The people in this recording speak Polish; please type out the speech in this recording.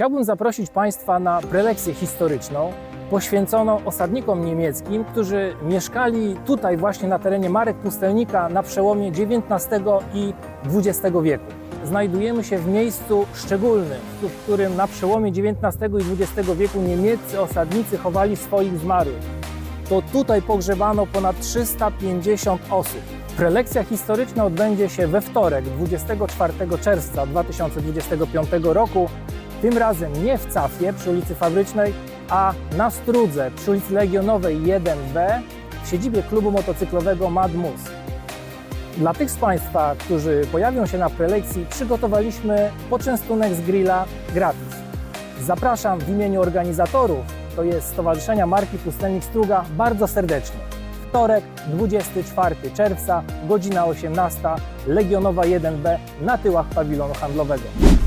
Chciałbym zaprosić Państwa na prelekcję historyczną poświęconą osadnikom niemieckim, którzy mieszkali tutaj właśnie na terenie Marek Pustelnika na przełomie XIX i XX wieku. Znajdujemy się w miejscu szczególnym, w którym na przełomie XIX i XX wieku niemieccy osadnicy chowali swoich zmarłych. To tutaj pogrzebano ponad 350 osób. Prelekcja historyczna odbędzie się we wtorek, 24 czerwca 2025 roku. Tym razem nie w Cafie przy ulicy Fabrycznej, a na Strudze przy ulicy Legionowej 1B w siedzibie klubu motocyklowego Mad Moose. Dla tych z Państwa, którzy pojawią się na prelekcji, przygotowaliśmy poczęstunek z grilla gratis. Zapraszam w imieniu organizatorów, to jest Stowarzyszenia Marki Pustelnik Struga, bardzo serdecznie. Wtorek, 24 czerwca, godzina 18, Legionowa 1B na tyłach pawilonu handlowego.